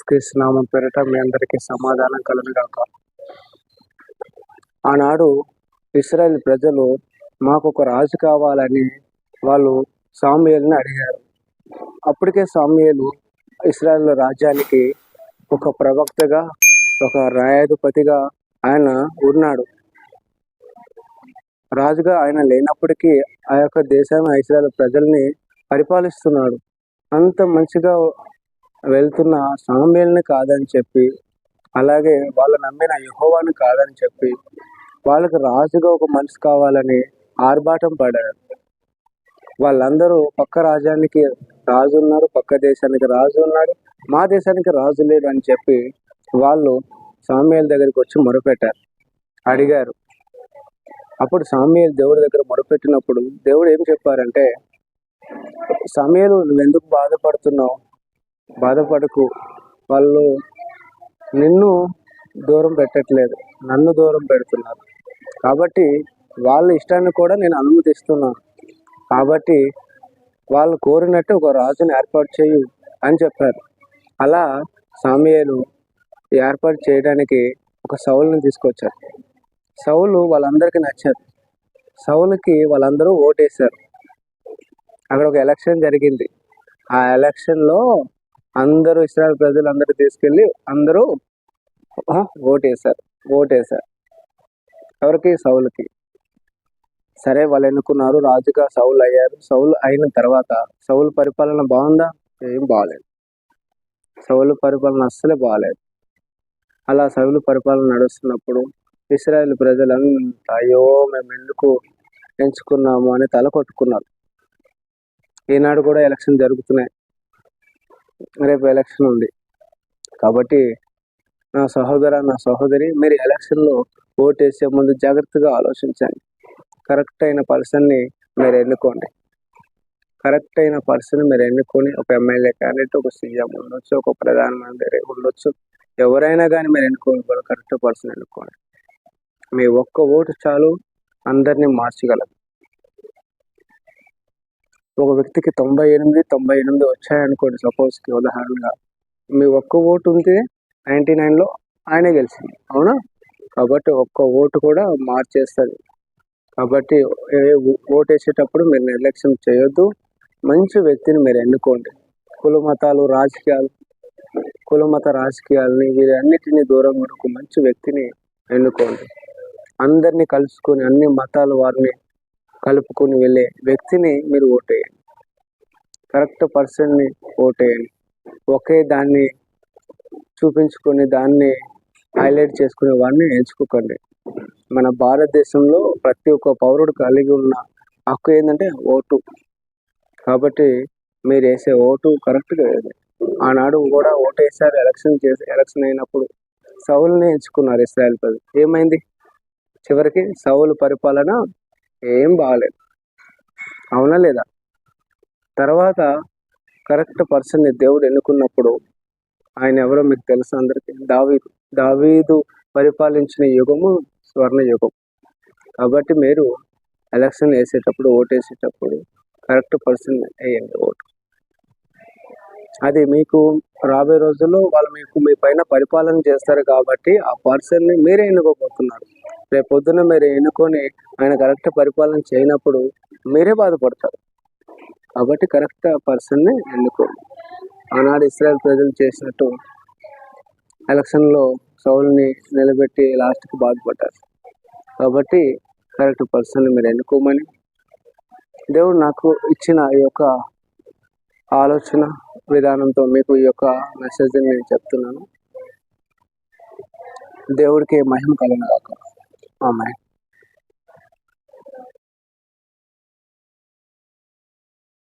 క్రీస్తు పేరిట మీ అందరికీ సమాధానం కలుగుగాక ఆనాడు ఇస్రాయల్ ప్రజలు మాకు ఒక రాజు కావాలని వాళ్ళు సామ్యుల్ని అడిగారు. అప్పటికే సామ్యులు ఇస్రాయల్ రాజ్యానికి ఒక ప్రవక్తగా ఒక న్యాయాధిపతిగా ఆయన ఉన్నాడు. రాజుగా ఆయన లేనప్పటికీ ఆ యొక్క దేశాన్ని ఇస్రాయల్ ప్రజల్ని పరిపాలిస్తున్నాడు. అంత మంచిగా వెళ్తున్న సామ్యుల్ని కాదని చెప్పి అలాగే వాళ్ళు నమ్మిన యహోవాని కాదని చెప్పి వాళ్ళకి రాజుగా ఒక మనిషి కావాలని ఆర్భాటం పడారు. వాళ్ళందరూ పక్క రాజ్యానికి రాజు ఉన్నారు పక్క దేశానికి రాజు ఉన్నాడు మా దేశానికి రాజు లేడు అని చెప్పి వాళ్ళు సామ్యాల దగ్గరికి వచ్చి మొరపెట్టారు. అడిగారు. అప్పుడు సామ్యాలు దేవుడి దగ్గర మొరపెట్టినప్పుడు దేవుడు ఏం చెప్పారంటే సమయాలు నువ్వు ఎందుకు బాధపడుతున్నావు? బాధపడకు. వాళ్ళు నిన్ను దూరం పెట్టట్లేదు. నన్ను దూరం పెడుతున్నారు. కాబట్టి వాళ్ళ ఇష్టాన్ని కూడా నేను అనుమతిస్తున్నాను. కాబట్టి వాళ్ళు కోరినట్టు ఒక రాజుని ఏర్పాటు చేయు అని చెప్పారు. అలా సామ్యాలు ఏర్పాటు చేయడానికి ఒక సౌలుని తీసుకొచ్చారు. సౌలు వాళ్ళందరికీ నచ్చారు. సౌలుకి వాళ్ళందరూ ఓటేశారు. అక్కడ ఒక ఎలక్షన్ జరిగింది. ఆ ఎలక్షన్లో అందరూ ఇస్రాయల్ ప్రజలు అందరూ తీసుకెళ్ళి అందరూ ఓటేశారు ఓటేశారు. ఎవరికి? సౌలుకి. సరే వాళ్ళు ఎన్నుకున్నారు రాజుగా సౌలు అయ్యారు. సౌలు అయిన తర్వాత సౌలు పరిపాలన బాగుందా? ఏం బాగాలేదు సౌలు పరిపాలన అస్సలే బాగాలేదు అలా సౌలు పరిపాలన నడుస్తున్నప్పుడు ఇస్రాయేల్ ప్రజలంతా అయ్యో మేము ఎందుకు ఎంచుకున్నాము అని తల కొట్టుకున్నారు ఈనాడు కూడా ఎలక్షన్ జరుగుతున్నాయి. రేపు ఎలక్షన్ ఉంది. కాబట్టి నా సహోదర నా సహోదరి మీరు ఎలక్షన్లో ఓటు వేసే ముందు జాగ్రత్తగా ఆలోచించండి. కరెక్ట్ అయిన పర్సన్ని మీరు ఎన్నుకోండి. కరెక్ట్ అయిన పర్సన్ మీరు ఎన్నుకొని ఒక ఎమ్మెల్యే క్యాండిడేట్ ఒక సీఎం ఉండొచ్చు ఒక ప్రధానమంత్రి ఉండొచ్చు. ఎవరైనా కానీ మీరు ఎన్నుకోవాలి కరెక్ట్ పర్సన్ ఎన్నుకోండి. మీ ఒక్క ఓటు చాలు అందరినీ మార్చగలదు. ఒక వ్యక్తికి తొంభై ఎనిమిది తొంభై ఎనిమిది వచ్చాయనుకోండి సపోజ్కి ఉదాహరణగా. మీ ఒక్క ఓటు ఉంటే నైంటీ నైన్లో ఆయనే గెలిచింది అవునా? కాబట్టి ఒక్క ఓటు కూడా మార్చేస్తుంది. కాబట్టి ఏ ఓటు వేసేటప్పుడు మీరు నిర్లక్ష్యం చేయొద్దు. మంచి వ్యక్తిని మీరు ఎన్నుకోండి. కుల మతాలు రాజకీయాలు కుల మత రాజకీయాలని వీరన్నిటినీ దూరం ఒక మంచి వ్యక్తిని ఎన్నుకోండి. అందరినీ కలుసుకొని అన్ని మతాల వారిని కలుపుకొని వెళ్ళే వ్యక్తిని మీరు ఓటేయండి కరెక్ట్ పర్సన్ని ఓటేయండి ఒకే దాన్ని చూపించుకొని దాన్ని హైలైట్ చేసుకునే వాడిని ఎంచుకోకండి. మన భారతదేశంలో ప్రతి ఒక్క పౌరుడు కలిగి ఉన్న హక్కు ఏంటంటే ఓటు. కాబట్టి మీరు వేసే ఓటు కరెక్ట్గా వేయండి. ఆనాడు కూడా ఓటు వేసారు ఎలక్షన్ చేసి ఎలక్షన్ అయినప్పుడు సౌలుని ఎంచుకున్నారు ఇస్రాయల్ ప్రజలు. ఏమైంది? చివరికి సౌలు పరిపాలన ఏం బాగాలేదు. అవునా లేదా? తర్వాత కరెక్ట్ పర్సన్ని దేవుడు ఎన్నుకున్నప్పుడు ఆయన ఎవరో మీకు తెలుసు అందరికీ? దావీదు. దావీదు పరిపాలించిన యుగము స్వర్ణ యుగం. కాబట్టి మీరు ఎలక్షన్ వేసేటప్పుడు ఓటు వేసేటప్పుడు కరెక్ట్ పర్సన్ వేయండి ఓటు. అది మీకు రాబోయే రోజుల్లో వాళ్ళు మీకు మీ పైన పరిపాలన చేస్తారు కాబట్టి ఆ పర్సన్ని మీరే ఎన్నుకోబోతున్నారు. రేపు పొద్దున్న మీరు ఎన్నుకొని ఆయన కరెక్ట్ పరిపాలన చేయనప్పుడు మీరే బాధపడతారు. కాబట్టి కరెక్ట్ పర్సన్ని ఎన్నుకోండి. ఆనాడు ఇస్రాయల్ ప్రజలు చేసినట్టు ఎలక్షన్లో సౌల్ని నిలబెట్టి లాస్ట్కి బాధపడ్డారు. కాబట్టి కరెక్ట్ పర్సన్ని మీరు ఎన్నుకోమని దేవుడు నాకు ఇచ్చిన ఈ యొక్క ఆలోచన విధానంతో మీకు ఈ యొక్క మెసేజ్ని నేను చెప్తున్నాను. దేవుడికి మహిమ కలగాక ఆమె